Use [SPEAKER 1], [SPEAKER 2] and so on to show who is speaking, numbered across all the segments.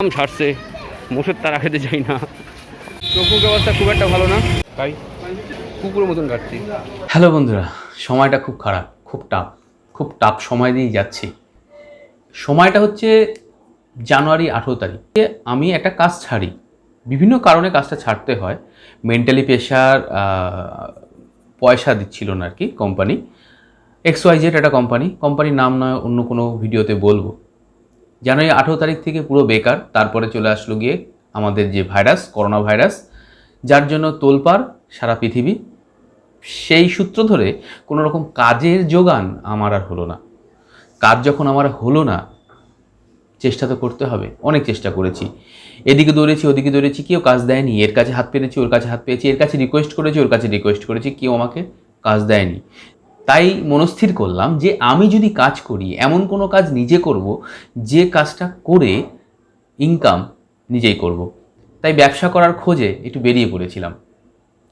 [SPEAKER 1] ছাড়ছে মোষের তারা খেতে চাই না। চোখমুখ অবস্থা খুব একটা ভালো না। তাই কুকুরের মতন কাটছি।
[SPEAKER 2] হ্যালো বন্ধুরা, সময়টা খুব খারাপ, খুব টাফ খুব টাফ সময় দিয়ে যাচ্ছি। সময়টা হচ্ছে জানুয়ারি আঠেরো তারিখে। আমি একটা কাজ ছাড়ি। বিভিন্ন কারণে কাজটা ছাড়তে হয়। মেন্টালি প্রেশার পয়সা দিচ্ছিল না আর কি কোম্পানি এক্স ওয়াই জেড একটা কোম্পানি কোম্পানির নাম নয়, অন্য কোনো ভিডিওতে বলব। জানুয়ারি আঠেরো তারিখ থেকে পুরো বেকার, তারপরে চলে আসলো গিয়ে আমাদের যে ভাইরাস, করোনা ভাইরাস, যার জন্য তোলপাড় সারা পৃথিবী। সেই সূত্র ধরে কোনো রকম কাজের যোগান আমার আর হলো না। কাজ যখন আমার হলো না, চেষ্টা তো করতে হবে, অনেক চেষ্টা করেছি। এদিকে দৌড়েছি, ওদিকে দৌড়েছি, কেউ কাজ দেয়নি, এর কাছে হাত পেরেছি, ওর কাছে হাত পেয়েছি, এর কাছে রিকোয়েস্ট করেছি, ওর কাছে রিকোয়েস্ট করেছি, কেউ আমাকে কাজ দেয়নি। তাই মনস্থির করলাম যে আমি যদি কাজ করি, এমন কোনো কাজ নিজে করব যে কাজটা করে ইনকাম নিজেই করব। তাই ব্যবসা করার খোঁজে একটু বেরিয়ে পড়েছিলাম।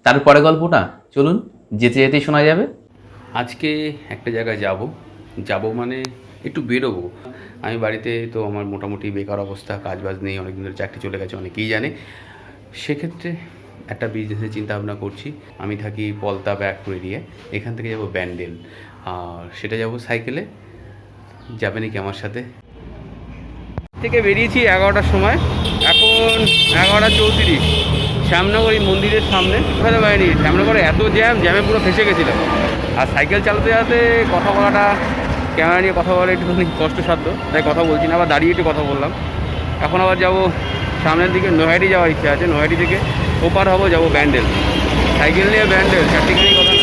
[SPEAKER 2] তারপরে গল্পটা চলুন, যেতে যেতেই শোনা যাবে।
[SPEAKER 1] আজকে একটা জায়গায় যাব। যাব মানে একটু বেরোবো। আমি বাড়িতে তো আমার মোটামুটি বেকার অবস্থা কাজ বাজ নেই অনেক দিনের চাকরি চলে গেছে, অনেকেই জানে। সেক্ষেত্রে একটা বিজনেসের চিন্তা ভাবনা করছি। আমি থাকি পলতা ব্যাগপুর এরিয়ায় এখান থেকে যাব ব্যান্ডেল। আর সেটা যাব সাইকেলে যাবে নাকি আমার সাথে? থেকে বেরিয়েছি এগারোটার সময়। এখন এগারোটা চৌত্রিশ। শ্যামনগর এই মন্দিরের সামনে। ওখানে বাইরে শ্যামনগরে এত জ্যাম জ্যামে পুরো ফেসে গেছিলাম। আর সাইকেল চালাতে চালাতে কথা বলাটা ক্যামেরা নিয়ে কথা বলা একটুখানি কষ্টসাধ্য। তাই কথা বলছি না, আবার দাঁড়িয়ে একটু কথা বললাম। এখন আবার যাব সামনের দিকে, নৈহাটি যাওয়ার ইচ্ছা আছে। নৈহাটি থেকে ওপার হব, যাব ব্যান্ডেল। সাইকেল নিয়ে ব্যান্ডেল, চারটিখানি কথা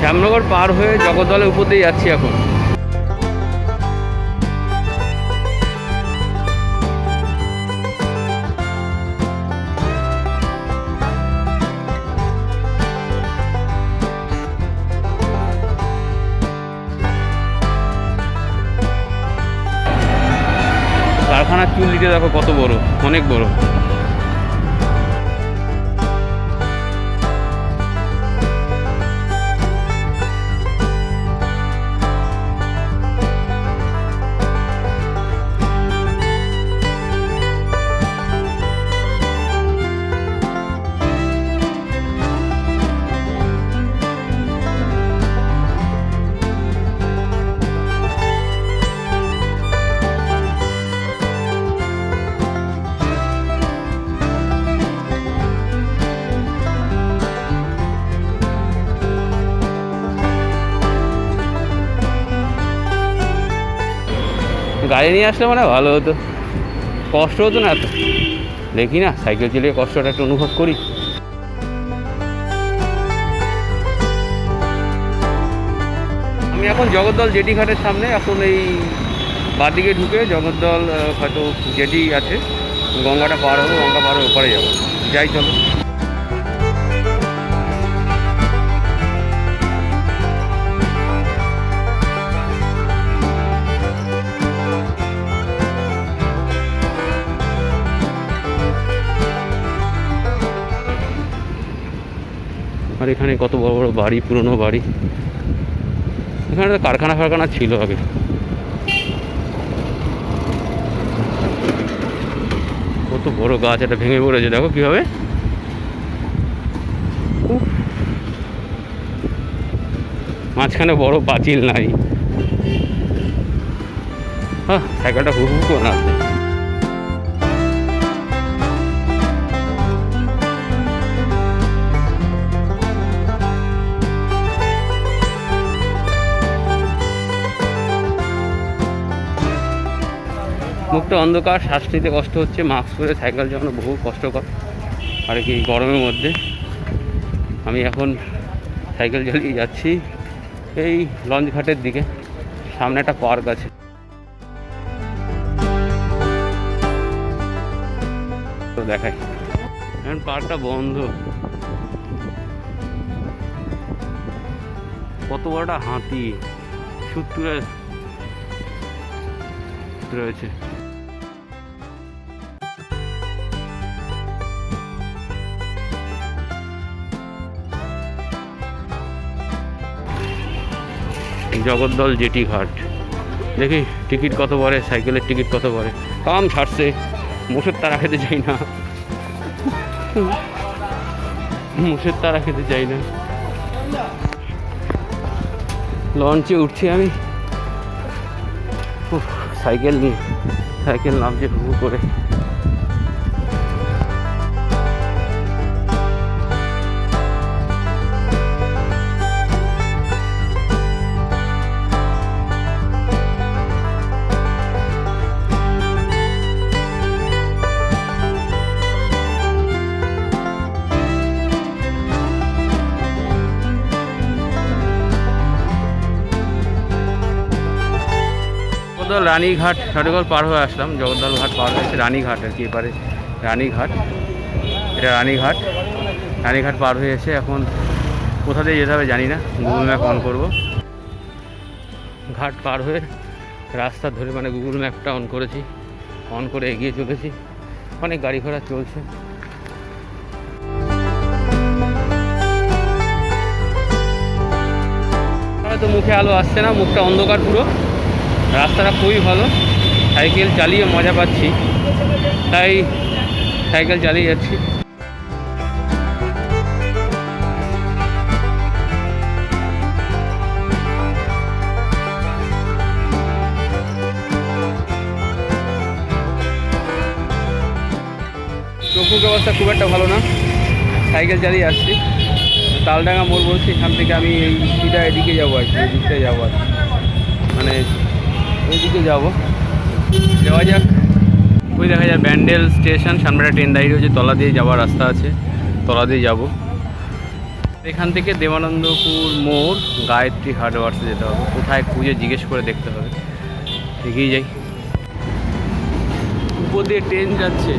[SPEAKER 1] শ্যামনগর পার হয়ে জগদ্দলের উপর দিয়ে যাচ্ছি এখন। চুল্লিটা দেখো কত বড় অনেক বড়। গাড়ি নিয়ে আসলে মানে ভালো হতো। কষ্ট হতো না এত। দেখি না, সাইকেল চালিয়ে কষ্টটা একটু অনুভব করি। আমি এখন জগদ্দল জেটি ঘাটের সামনে, এখন এই বাদিকে ঢুকে জগদ্দল হয়তো জেটি আছে। গঙ্গাটা পার হব, গঙ্গা পার হয়ে ওপারে যাব। যাই চলো। আর এখানে কত বড় বড় বাড়ি, পুরনো বাড়ি। এখানে তো কারখানা ফারখানা ছিল আগে। কত বড় গাছ, এটা ভেঙে পড়েছে, দেখো কীভাবে। মাঝখানে বড় পাঁচিল নাই। হ্যাঁ সাইকেলটা হু হু করে না মুখটা অন্ধকার, শ্বাস নিতে কষ্ট হচ্ছে মাস্ক পরে সাইকেল চালানো বহু কষ্টকর, আর কি গরমের মধ্যে। আমি এখন সাইকেল চালিয়ে যাচ্ছি, এই লঞ্চ ঘাটের দিকে, সামনে একটা পার্ক আছে। তো দেখাই। এখন পার্কটা বন্ধ। কত বড়টা হাতি সুত্তুরে রয়েছে। জগদ্দল জেটি ঘাট। দেখি, টিকিট কত পড়ে? সাইকেলের টিকিট কত পড়ে? কাম ছাড়ছে। মোষের তারা খেতে চাই না। মোষের তারা খেতে চাই না। লঞ্চে উঠছি আমি। সাইকেল নিয়ে। সাইকেল নামছে হু করে। জগদ্দল রানীঘাট সঠিকল পার হয়ে আসলাম, জগদ্দল ঘাট পার হয়েছে রানীঘাট আর কি, এবারে রানীঘাট। এটা রানীঘাট রানীঘাট পার হয়ে এসে এখন কোথা দিয়ে যেতে হবে জানি না গুগল ম্যাপ অন করব। ঘাট পার হয়ে রাস্তা ধরে মানে গুগল ম্যাপটা অন করেছি অন করে এগিয়ে চলেছি, অনেক গাড়ি ঘোড়া চলছে। হয়তো মুখে আলো আসছে না, মুখটা অন্ধকার পুরো। রাস্তাটা খুবই ভালো। সাইকেল চালিয়ে মজা পাচ্ছি। তাই সাইকেল চালিয়ে যাচ্ছি। চোখমুখ অবস্থা খুব একটা ভালো না। সাইকেল চালিয়ে আসছি। তালডাঙ্গা মোড় বলছি, এখান থেকে আমি এই সিধা এদিকে যাব আর কি এই দিকটায় যাব আর মানে ওইদিকে যাব। যাওয়া যাক। ওই দেখা যায় ব্যান্ডেল স্টেশন সামনে একটা ট্রেন দাঁড়িয়ে রয়েছে। তলা দিয়ে যাওয়ার রাস্তা আছে। তলা দিয়ে যাব। এখান থেকে দেবানন্দপুর মোড়, গায়ত্রী হার্ডওয়ার্সে যেতে হবে। কোথায় খুঁজে জিজ্ঞেস করে দেখতে হবে। এগিয়ে যাই। উপর দিয়ে ট্রেন যাচ্ছে।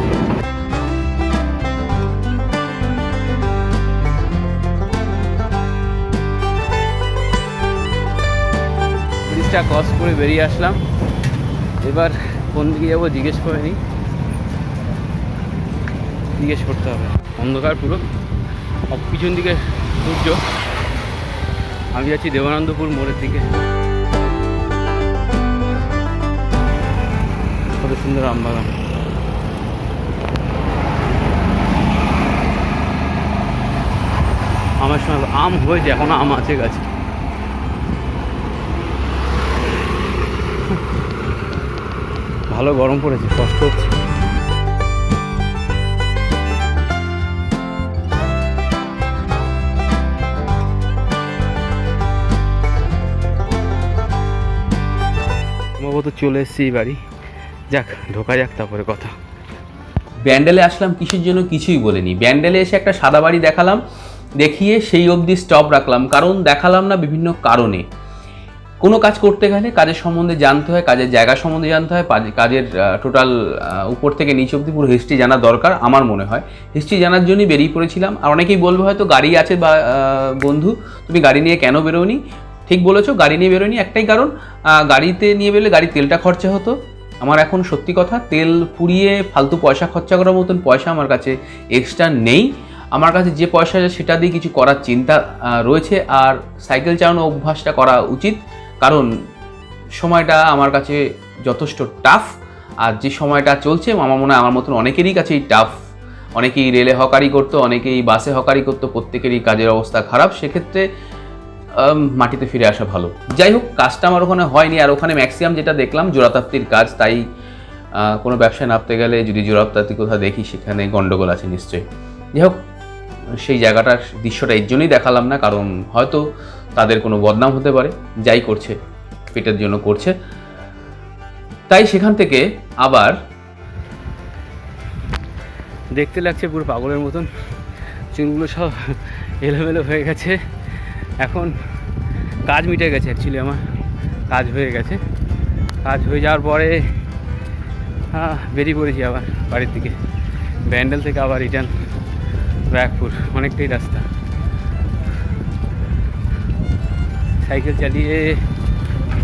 [SPEAKER 1] ব্রিজটা ক্রস করে বেরিয়ে আসলাম। এবার কোন দিকে যাব জিজ্ঞেস করে নিই। জিজ্ঞেস করতে হবে। অন্ধকার পুরো। পিছন দিকে সূর্য। আমি যাচ্ছি দেবানন্দপুর মোড়ের দিকে। কত সুন্দর আম বাগান। আমার সময় আম হয়েছে, এখনও আম আছে গাছে। ভালো গরম পড়েছে, কষ্ট হচ্ছে। সম্ভবত চলে এসেছি বাড়ি। যাক, ঢোকা যাক তারপরে কথা।
[SPEAKER 2] ব্যান্ডেলে আসলাম কিসের জন্য কিছুই বলিনি। ব্যান্ডেলে এসে একটা সাদা বাড়ি দেখালাম, দেখিয়ে সেই অবধি স্টপ রাখলাম, কারণ দেখালাম না বিভিন্ন কারণে। কোনো কাজ করতে গেলে কাজের সম্বন্ধে জানতে হয়, কাজের জায়গা সম্বন্ধে জানতে হয় কাজে- কাজের টোটাল উপর থেকে নিচ অবধি পুরো হিস্ট্রি জানা দরকার আমার মনে হয়। হিস্ট্রি জানার জন্যই বেরিয়ে পড়েছিলাম। আর অনেকেই বলবে হয়তো গাড়ি আছে বা বন্ধু, তুমি গাড়ি নিয়ে কেন বেরোনি ঠিক বলেছ, গাড়ি নিয়ে বেরোনি একটাই কারণ গাড়িতে নিয়ে বেরোলে গাড়ির তেলটা খরচা হতো। আমার এখন সত্যি কথা, তেল পুড়িয়ে ফালতু পয়সা খরচা করার মতন পয়সা আমার কাছে এক্সট্রা নেই। আমার কাছে যে পয়সা সেটা দিয়ে কিছু করার চিন্তা রয়েছে। আর সাইকেল চালানো অভ্যাসটা করা উচিত। কারণ সময়টা আমার কাছে যথেষ্ট টাফ আর যে সময়টা চলছে, আমার মনে হয় আমার মতন অনেকেরই কাছেই টাফ অনেকেই রেলে হকারি করতো, অনেকেই বাসে হকারি করতো, প্রত্যেকেরই কাজের অবস্থা খারাপ। সেক্ষেত্রে মাটিতে ফিরে আসা ভালো। যাই হোক, কাজটা আমার ওখানে হয়নি, আর ওখানে ম্যাক্সিমাম যেটা দেখলাম, জোড়াতাপ্তির কাজ। তাই কোনো ব্যবসায় নামতে গেলে যদি জোড়াতাপ্তি কোথাও দেখি, সেখানে গন্ডগোল আছে নিশ্চয়ই। যাই হোক, সেই জায়গাটার দৃশ্যটা এর জন্যই দেখালাম না, কারণ হয়তো তাদের কোনো বদনাম হতে পারে, যাই করছে, পেটের জন্য করছে। তাই সেখান থেকে আবার
[SPEAKER 1] দেখতে লাগছে পুরো পাগলের মতন। চুলগুলো সব এলোমেলো হয়ে গেছে। এখন কাজ মিটে গেছে অ্যাকচুয়ালি আমার। কাজ হয়ে গেছে। কাজ হয়ে যাওয়ার পরে বেরিয়ে পড়েছি আবার বাড়ির দিকে। ব্যান্ডেল থেকে আবার রিটার্ন ব্যাকপুর অনেকটাই রাস্তা। সাইকেল চালিয়ে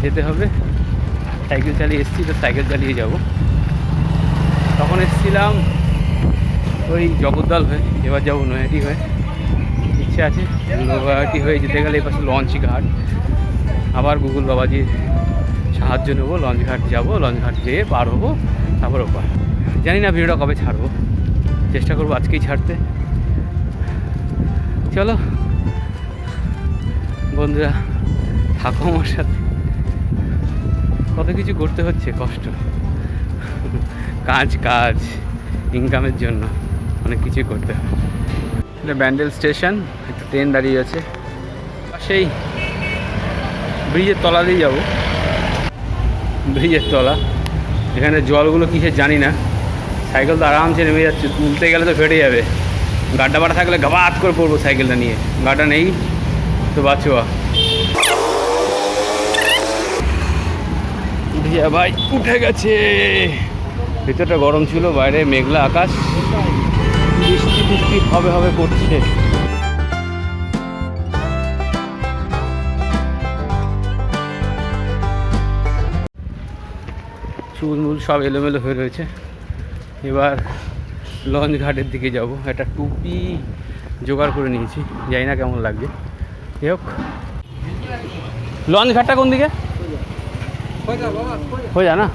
[SPEAKER 1] যেতে হবে। সাইকেল চালিয়ে এসেছি, তো সাইকেল চালিয়ে যাব। তখন এসেছিলাম ওই জগদ্দল হয়ে, এবার যাব নয়াটি হয়ে। ইচ্ছে আছে নয়াটি হয়ে যেতে গেলে এপাশে লঞ্চ ঘাট। আবার গুগল বাবাজির সাহায্য নেব লঞ্চঘাট যাব লঞ্চঘাট যেয়ে পার হব, তারপর ওপার। জানি না ভিডিওটা কবে ছাড়বো, চেষ্টা করব আজকেই ছাড়তে। চলো, বন্ধুরা থাকো আমার সাথে। কত কিছু করতে হচ্ছে, কষ্ট। কাজ কাজ ইনকামের জন্য অনেক কিছুই করতে হয়। ব্যান্ডেল স্টেশন, একটা ট্রেন দাঁড়িয়ে আছে। সেই ব্রিজের তলা দিয়ে যাব। ব্রিজের তলা। এখানে জলগুলো কিসের জানি না। সাইকেল তো আরামসে নেমে যাচ্ছে, তুলতে গেলে তো ফেটে যাবে। গাড্ডা বাড়া থাকলে গাবাত করে পড়ব সাইকেলটা নিয়ে। গাড্ডা নেই, তো বাঁচোয়া দিয়া ভাই, উঠে গেছে। ভিতরটা গরম ছিল, বাইরে মেঘলা আকাশ। বৃষ্টি বৃষ্টি হবে হবে করছে। চুলমুল সব এলোমেলো হয়ে রয়েছে। এবার লঞ্চ ঘাটের দিকে যাব। একটা টুপি জোগাড় করে নিয়েছি। জানি না কেমন লাগবে। যাই হোক। লঞ্চ ঘাটটা কোন দিকে? হয়ে না?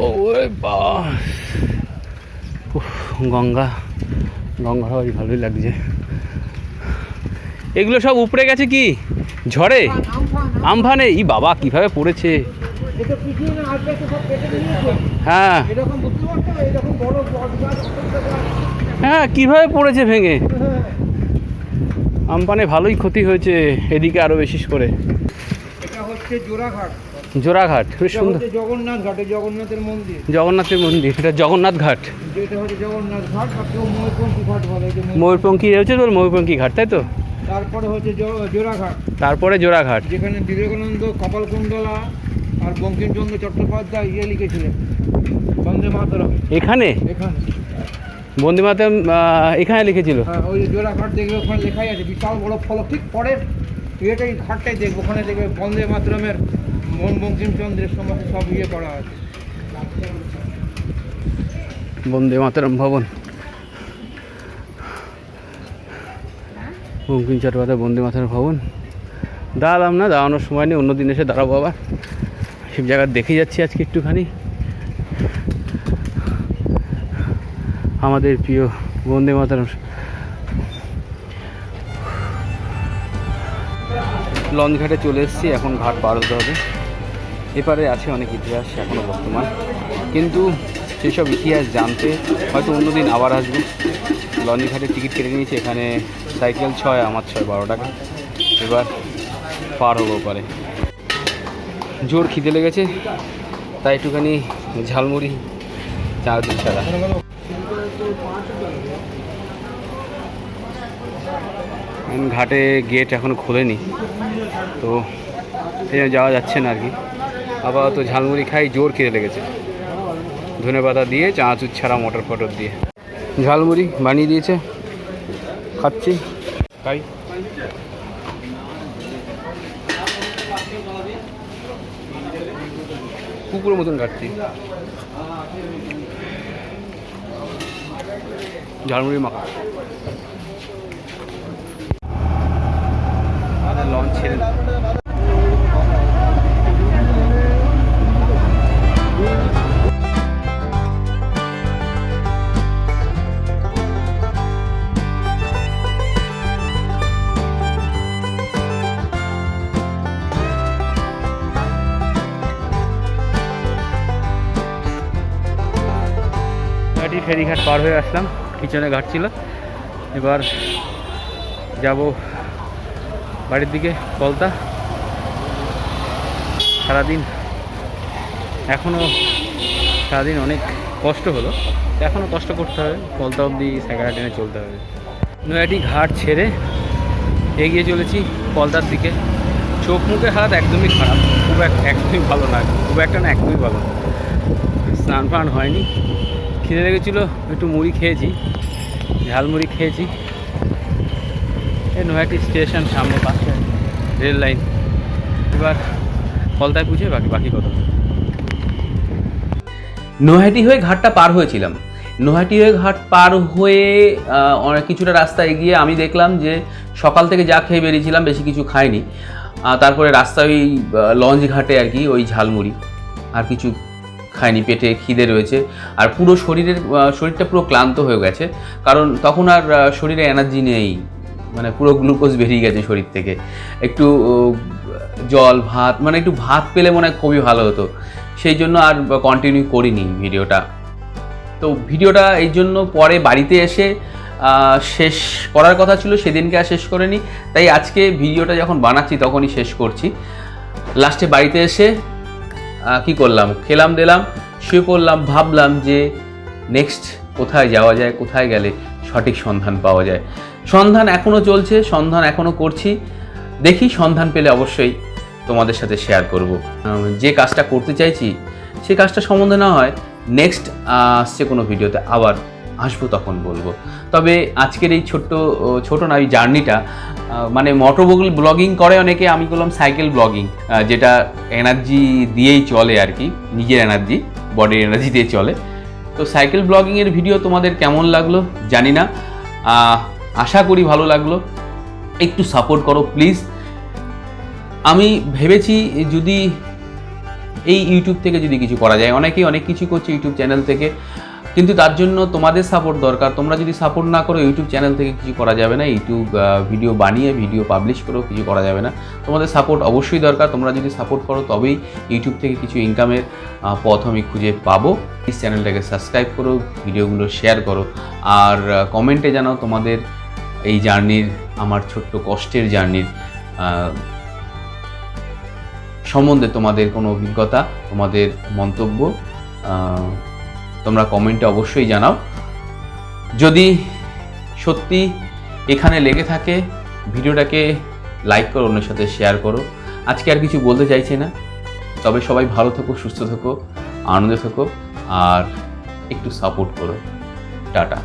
[SPEAKER 1] ওরে গঙ্গা। গঙ্গা হাওয়াই ভালোই লাগছে। এগুলো সব উপরে গেছে কি? ঝড়ে? আমফানে ই বাবা কীভাবে পড়েছে? হ্যাঁ। হ্যাঁ কীভাবে পড়েছে ভেঙে? আমপানে ভালোই ক্ষতি হয়েছে এদিকে আরও বেশি করে।
[SPEAKER 3] এটা হচ্ছে জোড়াঘাট।
[SPEAKER 1] জোড়াঘাট বেশ সুন্দর।
[SPEAKER 3] জগন্নাথ ঘাটে জগন্নাথের মন্দির।
[SPEAKER 1] জগন্নাথের মন্দির এটা জগন্নাথ ঘাট।
[SPEAKER 3] যেটা হচ্ছে জগন্নাথ ঘাট আর কেউ ময়ূরপঙ্খী ঘাট বলে
[SPEAKER 1] ময়ূরপঙ্খী হচ্ছে তোর ময়ূরপঙ্খী ঘাট তাই তো?
[SPEAKER 3] তারপরে হচ্ছে জোড়াঘাট।
[SPEAKER 1] তারপরে জোড়াঘাট।
[SPEAKER 3] যেখানে বিবেকানন্দ কপালকুণ্ডলা আর বঙ্কিমচন্দ্র চট্টোপাধ্যায় ইয়ে লিখেছিলেন। বন্দে মাতরম।
[SPEAKER 1] এখানে?
[SPEAKER 3] এখানে।
[SPEAKER 1] বন্দে মাতরম এখানে লিখেছিল।
[SPEAKER 3] হ্যাঁ ওই যে জোড়াঘাট দেখবে ওখানে লেখাই আছে বিশাল বড় ফলক ঠিক পরের ইয়েটাই ঘাটটাই দেখবে ওখানে দেখবে বন্দে মাতরমের বঙ্কিমচন্দ্রের সমস্ত সব ইয়ে করা আছে।
[SPEAKER 1] বন্দে মাতরম ভবন। বঙ্কিম চট্টোপাধ্যায় বন্দে মাতরম ভবন। দাঁড়ালাম না দাঁড়ানোর সময় নেই অন্য দিন এসে দাঁড়াবো আবার। সব জায়গা দেখে যাচ্ছি আজকে একটুখানি। আমাদের প্রিয় বন্দে মাতরম। লঞ্চ ঘাটে চলে এসেছি, এখন ঘাট পার হতে হবে। এপারে আছে অনেক ইতিহাস এখনও বর্তমান। কিন্তু সেই সব ইতিহাস জানতে হয়তো অন্যদিন আবার আসব। লঞ্চ ঘাটে টিকিট কেটে নিয়েছি, এখানে সাইকেল ছয়, আমার ছয়, বারো টাকা। এবার পার হব পারে জোর খিদে লেগেছে, তাই একটুখানি ঝালমুড়ি, চা ছাড়া। ঘাটে গেট এখনও খোলেনি, তো যাওয়া যাচ্ছে না আর কি। আপাতত ঝালমুড়ি খাই, জোর খিদে লেগেছে। ধনে পাতা দিয়ে, চানাচুর ছাড়া মটর ফটর দিয়ে। ঝালমুড়ি বানিয়ে দিয়েছে, খাচ্ছি। তাই। কুকুরের মতন কাটছি। ঝালমুড়ি মাখা। লঞ্চ ছেড়ে ফেরিঘাট পার হয়ে আসলাম, পিছনে ঘাট ছিল। এবার যাব বাড়ির দিকে কলতা সারাদিন এখনও সারাদিন অনেক কষ্ট হলো। এখনও কষ্ট করতে হবে কলতা অবধি সাইকেলটা টেনে চলতে হবে। নয়াটি ঘাট ছেড়ে এগিয়ে চলেছি কলতার দিকে। চোখ মুখের হাত একদমই খারাপ, খুব এক একদমই ভালো না, খুব একটা না একদমই ভালো স্নান ফান হয়নি। খিদে লেগেছিলো, একটু মুড়ি খেয়েছি ঝালমুড়ি খেয়েছি। এই নয়াটি স্টেশন সামনে পাশে, রেল লাইন। এবার কলতায় পুছে বাকি বাকি কথা
[SPEAKER 2] নৈহাটি হয়ে ঘাটটা পার হয়েছিলাম।
[SPEAKER 1] নৈহাটি হয়ে ঘাট পার হয়ে অনেক কিছুটা রাস্তা এগিয়ে আমি দেখলাম যে সকাল থেকে যা খেয়ে বেরিয়েছিলাম, বেশি কিছু খাইনি। তারপরে রাস্তায় ওই লঞ্চ ঘাটে আর কি, ওই ঝালমুড়ি আর কিছু খাইনি পেটে খিদে রয়েছে, আর পুরো শরীরের শরীরটা পুরো ক্লান্ত হয়ে গেছে। কারণ তখন আর শরীরে এনার্জি নেই মানে পুরো গ্লুকোজ বেরিয়ে গেছে শরীর থেকে। একটু জল, ভাত মানে একটু ভাত পেলে মনে হয় খুবই ভালো হতো। সেই জন্য আর কন্টিনিউ করিনি ভিডিওটা। তো ভিডিওটা এই জন্য পরে বাড়িতে এসে শেষ করার কথা ছিল, সেদিনকে আর শেষ করিনি। তাই আজকে ভিডিওটা যখন বানাচ্ছি তখনই শেষ করছি। লাস্টে বাড়িতে এসে কি করলাম? খেলাম, দিলাম, শুয়ে পড়লাম, ভাবলাম যে নেক্সট কোথায় যাওয়া যায়, কোথায় গেলে সঠিক সন্ধান পাওয়া যায়। সন্ধান এখনও চলছে, সন্ধান এখনও করছি। দেখি সন্ধান পেলে অবশ্যই তোমাদের সাথে শেয়ার করব। যে কাজটা করতে চাইছি সেই কাজটা সম্বন্ধে না হয় নেক্সট আসছে কোনো ভিডিওতে, আবার আসব তখন বলব। তবে আজকের এই ছোট্ট ছোট না, এই জার্নিটা মানে মোটর ব্লগিং করে অনেকে, আমি করলাম সাইকেল ব্লগিং যেটা এনার্জি দিয়েই চলে আর কি, নিজের এনার্জি বডির এনার্জি দিয়ে চলে। তো সাইকেল ব্লগিংয়ের ভিডিও তোমাদের কেমন লাগল? জানি না। আশা করি ভালো লাগল। একটু সাপোর্ট করো প্লিজ আমি ভেবেছি যদি এই ইউটিউব থেকে যদি কিছু করা যায়, অনেকেই অনেক কিছু করছে ইউটিউব চ্যানেল থেকে। কিন্তু তার জন্য তোমাদের সাপোর্ট দরকার। তোমরা যদি সাপোর্ট না করো ইউটিউব চ্যানেল থেকে কিছু করা যাবে না। ইউটিউব ভিডিও বানিয়ে ভিডিও পাবলিশ করেও কিছু করা যাবে না। তোমাদের সাপোর্ট অবশ্যই দরকার। তোমরা যদি সাপোর্ট করো, তবেই ইউটিউব থেকে কিছু ইনকামের পথ আমি খুঁজে পাবো। প্লিজ চ্যানেলটাকে সাবস্ক্রাইব করো ভিডিওগুলো শেয়ার করো। আর কমেন্টে জানাও তোমাদের এই জার্নির আমার ছোট্ট কষ্টের জার্নির সম্বন্ধে তোমাদের কোনো অভিজ্ঞতা, তোমাদের মন্তব্য তোমরা কমেন্টে অবশ্যই জানাও। যদি সত্যি এখানে লেগে থাকে, ভিডিওটাকে লাইক করো, অন্যের সাথে শেয়ার করো। আজকে আর কিছু বলতে চাইছি না। তবে সবাই ভালো থেকো, সুস্থ থেকো, আনন্দে থেকো, আর একটু সাপোর্ট করো। টাটা।